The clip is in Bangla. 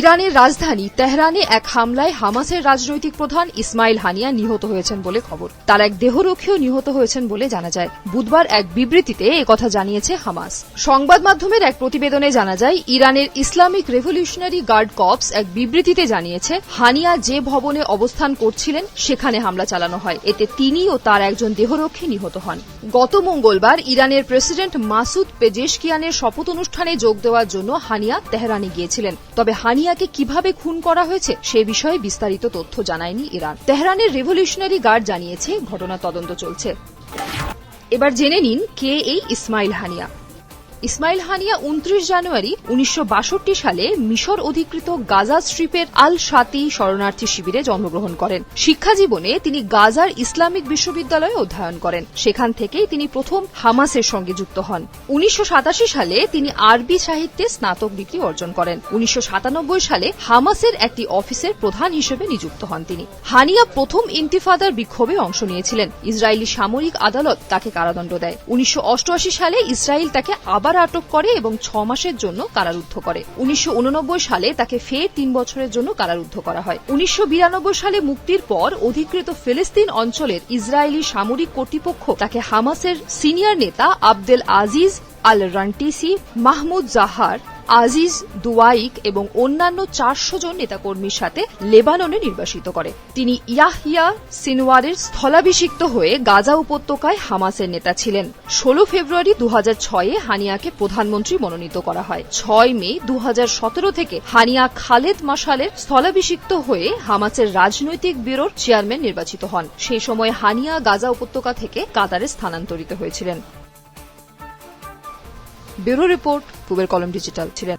ইরানের রাজধানী তেহরানে এক হামলায় হামাসের রাজনৈতিক প্রধান ইসমাইল হানিয়া নিহত হয়েছেন বলে খবর। তার এক দেহরক্ষীও নিহত হয়েছেন বলে জানা যায়। বুধবার এক বিবৃতিতে একথা জানিয়েছে হামাস। সংবাদ মাধ্যমের এক প্রতিবেদনে জানা যায়, ইরানের ইসলামিক রেভলিউশনারি গার্ড কপস এক বিবৃতিতে জানিয়েছে, হানিয়া যে ভবনে অবস্থান করছিলেন, সেখানে হামলা চালানো হয়। এতে তিনি ও তার একজন দেহরক্ষী নিহত হন। গত মঙ্গলবার ইরানের প্রেসিডেন্ট মাসুদ পেজেশকিয়ানের শপথ অনুষ্ঠানে যোগ দেওয়ার জন্য হানিয়া তেহরানে গিয়েছিলেন। তবে হানিয়াকে কীভাবে খুন করা হয়েছে সে বিষয়ে বিস্তারিত তথ্য জানায়নি ইরান। তেহরানের রেভলিউশনারি গার্ড জানিয়েছে, ঘটনা তদন্ত চলছে। এবার জেনে নিন কে এই ইসমাইল হানিয়া। ইসমাইল হানিয়া উনত্রিশ জানুয়ারি উনিশশো বাষট্টি সালে মিশর অধিকৃত গাজা স্ট্রিপের আল সাতি শরণার্থী শিবিরে জন্মগ্রহণ করেন। শিক্ষা জীবনে তিনি গাজার ইসলামিক বিশ্ববিদ্যালয়ে অধ্যয়ন করেন। সেখান থেকেই তিনি প্রথম হামাসের সঙ্গে যুক্ত হন। উনিশশো সাতাশি সালে তিনি আরবি সাহিত্যে স্নাতক ডিগ্রি অর্জন করেন। উনিশশো সাতানব্বই সালে হামাসের একটি অফিসের প্রধান হিসেবে নিযুক্ত হন তিনি। হানিয়া প্রথম ইন্তিফাদার বিক্ষোভে অংশ নিয়েছিলেন। ইসরায়েলি সামরিক আদালত তাকে কারাদণ্ড দেয়। উনিশশো অষ্টআশি সালে ইসরায়েল তাকে আবার আটক করে এবং ছ মাসের জন্য কারারুদ্ধ করে। উনিশশো উননব্বই সালে তাকে ফের তিন বছরের জন্য কারারুদ্ধ করা হয়। উনিশশো বিরানব্বই সালে মুক্তির পর অধিকৃত ফিলিস্তিন অঞ্চলের ইসরায়েলি সামরিক কর্তৃপক্ষ তাকে হামাসের সিনিয়র নেতা Abdel Aziz al Rantisi Mahmoud Zahar Aziz, Duwaik এবং অন্যান্য চারশো জন নেতাকর্মীর সাথে লেবাননে নির্বাসিত করে। তিনি ইয়াহিয়া সিনওয়ারের স্থলাভিষিক্ত হয়ে গাজা উপত্যকায় হামাসের নেতা ছিলেন। ষোলো ফেব্রুয়ারি দু ছয়ে হানিয়াকে প্রধানমন্ত্রী মনোনীত করা হয়। ছয় মে দু হাজার সতেরো থেকে হানিয়া খালেদ মাসালের স্থলাভিষিক্ত হয়ে হামাসের রাজনৈতিক ব্যুরোর চেয়ারম্যান নির্বাচিত হন। সেই সময় হানিয়া গাজা উপত্যকা থেকে কাতারে স্থানান্তরিত হয়েছিলেন। ব্যুরো রিপোর্ট পূবের কলম ডিজিটাল ছিলেন।